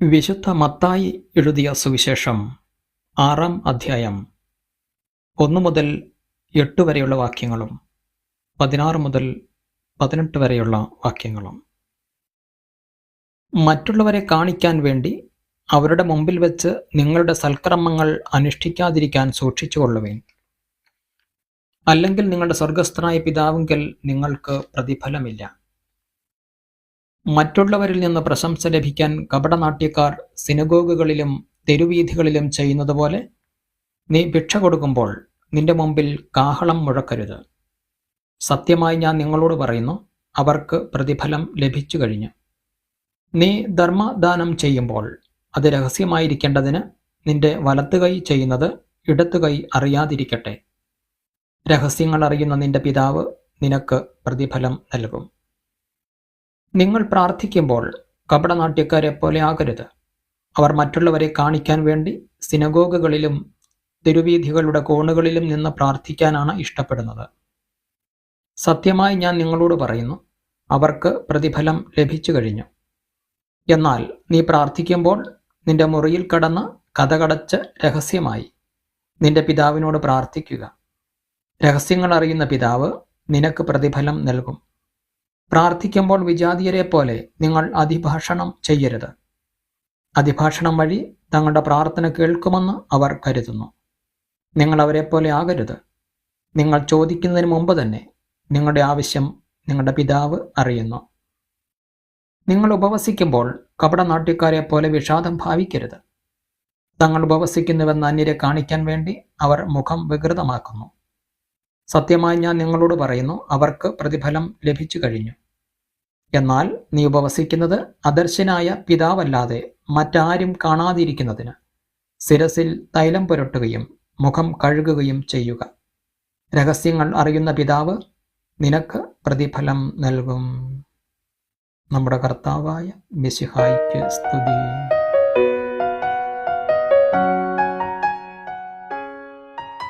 വിശുദ്ധ മത്തായി എഴുതിയ സുവിശേഷം ആറാം അധ്യായം. ഒന്നു മുതൽ എട്ട് വരെയുള്ള വാക്യങ്ങളും പതിനാറ് മുതൽ പതിനെട്ട് വരെയുള്ള വാക്യങ്ങളും. മറ്റുള്ളവരെ കാണിക്കാൻ വേണ്ടി അവരുടെ മുമ്പിൽ വെച്ച് നിങ്ങളുടെ സൽക്രമങ്ങൾ അനുഷ്ഠിക്കാതിരിക്കാൻ സൂക്ഷിച്ചുകൊള്ളുവേൻ അല്ലെങ്കിൽ നിങ്ങളുടെ സ്വർഗസ്ഥനായ പിതാവെങ്കിൽ നിങ്ങൾക്ക് പ്രതിഫലമില്ല. മറ്റുള്ളവരിൽ നിന്ന് പ്രശംസ ലഭിക്കാൻ കപടനാട്യക്കാർ സിനഗോഗുകളിലും തെരുവീഥികളിലും ചെയ്യുന്നത് പോലെ നീ ഭിക്ഷ കൊടുക്കുമ്പോൾ നിന്റെ മുമ്പിൽ കാഹളം മുഴക്കരുത്. സത്യമായി ഞാൻ നിങ്ങളോട് പറയുന്നു അവർക്ക് പ്രതിഫലം ലഭിച്ചു കഴിഞ്ഞു. നീ ധർമ്മദാനം ചെയ്യുമ്പോൾ അത് രഹസ്യമായിരിക്കേണ്ടതിന് നിന്റെ വലത്തുകൈ ചെയ്യുന്നത് ഇടത്തുകൈ അറിയാതിരിക്കട്ടെ. രഹസ്യങ്ങൾ അറിയുന്ന നിന്റെ പിതാവ് നിനക്ക് പ്രതിഫലം നൽകും. നിങ്ങൾ പ്രാർത്ഥിക്കുമ്പോൾ കപടനാട്യക്കാരെ പോലെ ആകരുത്. അവർ മറ്റുള്ളവരെ കാണിക്കാൻ വേണ്ടി സിനഗോഗുകളിലും തെരുവീഥികളുടെ കോണുകളിലും നിന്ന് പ്രാർത്ഥിക്കാനാണ് ഇഷ്ടപ്പെടുന്നത്. സത്യമായി ഞാൻ നിങ്ങളോട് പറയുന്നു അവർക്ക് പ്രതിഫലം ലഭിച്ചു കഴിഞ്ഞു. എന്നാൽ നീ പ്രാർത്ഥിക്കുമ്പോൾ നിന്റെ മുറിയിൽ കടന്ന് കഥകടച്ച് രഹസ്യമായി നിന്റെ പിതാവിനോട് പ്രാർത്ഥിക്കുക. രഹസ്യങ്ങൾ അറിയുന്ന പിതാവ് നിനക്ക് പ്രതിഫലം നൽകും. പ്രാർത്ഥിക്കുമ്പോൾ വിജാതീയരെ പോലെ നിങ്ങൾ അതിഭാഷണം ചെയ്യരുത്. അതിഭാഷണം വഴി തങ്ങളുടെ പ്രാർത്ഥന കേൾക്കുമെന്ന് അവർ കരുതുന്നു. നിങ്ങൾ അവരെ പോലെ ആകരുത്. നിങ്ങൾ ചോദിക്കുന്നതിന് മുമ്പ് തന്നെ നിങ്ങളുടെ ആവശ്യം നിങ്ങളുടെ പിതാവ് അറിയുന്നു. നിങ്ങൾ ഉപവസിക്കുമ്പോൾ കപടനാട്യക്കാരെ പോലെ വിഷാദം ഭാവിക്കരുത്. തങ്ങൾ ഉപവസിക്കുന്നുവെന്ന് അന്യരെ കാണിക്കാൻ വേണ്ടി അവർ മുഖം വികൃതമാക്കുന്നു. സത്യമായി ഞാൻ നിങ്ങളോട് പറയുന്നു അവർക്ക് പ്രതിഫലം ലഭിച്ചു കഴിഞ്ഞു. എന്നാൽ നീ ഉപവസിക്കുന്നത് അദർശനായ പിതാവല്ലാതെ മറ്റാരും കാണാതിരിക്കുന്നതിന്. ശിരസിൽ തൈലം പുരട്ടുകയും മുഖം കഴുകുകയും ചെയ്യുക. രഹസ്യങ്ങൾ അറിയുന്ന പിതാവ് നിനക്ക് പ്രതിഫലം നൽകും. നമ്മുടെ കർത്താവായ മിശിഹായിക്ക് സ്തുതി.